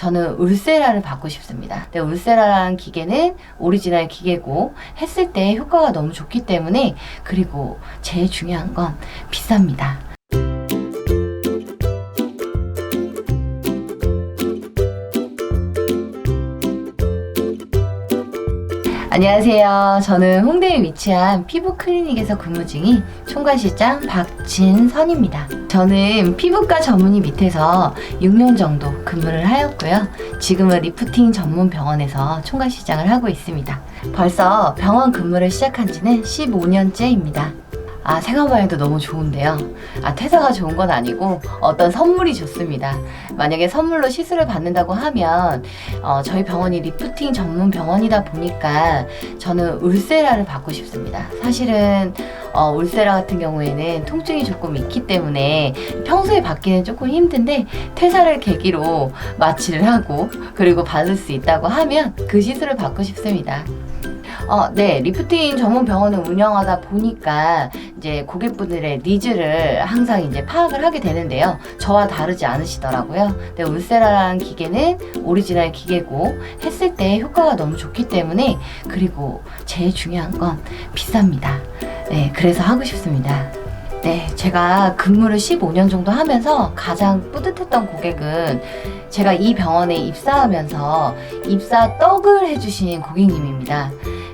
저는 울세라를 받고 싶습니다. 근데 울세라라는 기계는 오리지널 기계고 했을 때 효과가 너무 좋기 때문에 그리고 제일 중요한 건 비쌉니다. 안녕하세요. 저는 홍대에 위치한 피부 클리닉에서 근무 중인 총괄실장 박진선입니다. 저는 피부과 전문의 밑에서 6년 정도 근무를 하였고요. 지금은 리프팅 전문 병원에서 총괄실장을 하고 있습니다. 벌써 병원 근무를 시작한 지는 15년째입니다. 아, 생각만 해도 너무 좋은데요. 아, 퇴사가 좋은 건 아니고 어떤 선물이 좋습니다. 만약에 선물로 시술을 받는다고 하면 어, 저희 병원이 리프팅 전문 병원이다 보니까 저는 울세라를 받고 싶습니다. 사실은 어, 울세라 같은 경우에는 통증이 조금 있기 때문에 평소에 받기는 조금 힘든데 퇴사를 계기로 마취를 하고 그리고 받을 수 있다고 하면 그 시술을 받고 싶습니다. 어, 네, 리프팅 전문 병원을 운영하다 보니까 이제 고객분들의 니즈를 항상 이제 파악을 하게 되는데요. 저와 다르지 않으시더라고요. 근데 울세라라는 기계는 오리지널 기계고 했을 때 효과가 너무 좋기 때문에 그리고 제일 중요한 건 비쌉니다. 네, 그래서 하고 싶습니다. 네, 제가 근무를 15년 정도 하면서 가장 뿌듯했던 고객은 제가 이 병원에 입사하면서 입사 떡을 해주신 고객님입니다.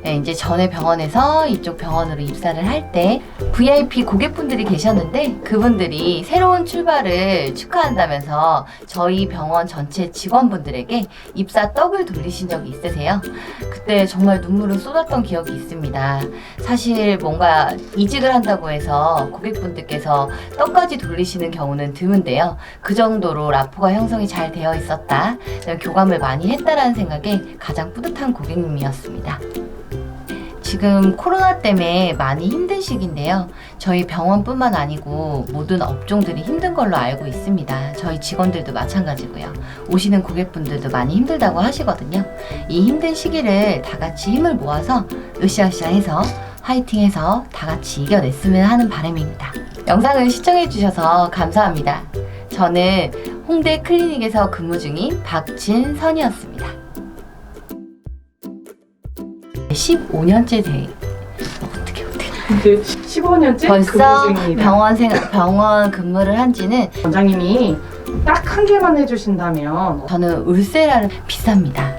네, 이제 전에 병원에서 이쪽 병원으로 입사를 할 때 VIP 고객분들이 계셨는데 그분들이 새로운 출발을 축하한다면서 저희 병원 전체 직원분들에게 입사 떡을 돌리신 적이 있으세요? 그때 정말 눈물을 쏟았던 기억이 있습니다. 사실 뭔가 이직을 한다고 해서 고객분들께서 떡까지 돌리시는 경우는 드문데요. 그 정도로 라포가 형성이 잘 되어 있었다. 교감을 많이 했다라는 생각에 가장 뿌듯한 고객님이었습니다. 지금 코로나 때문에 많이 힘든 시기인데요. 저희 병원뿐만 아니고 모든 업종들이 힘든 걸로 알고 있습니다. 저희 직원들도 마찬가지고요. 오시는 고객분들도 많이 힘들다고 하시거든요. 이 힘든 시기를 다 같이 힘을 모아서 으쌰으쌰 해서 화이팅 해서 다 같이 이겨냈으면 하는 바람입니다. 영상을 시청해주셔서 감사합니다. 저는 홍대 클리닉에서 근무 중인 박진선이었습니다. 15년째 돼. 어떻게 어떻게. 그 15년째 벌써 근무 중입니다. 병원 생 병원 근무를 한 지는 원장님이 딱 한 개만 해주신다면 저는 울세라를 비쌉니다.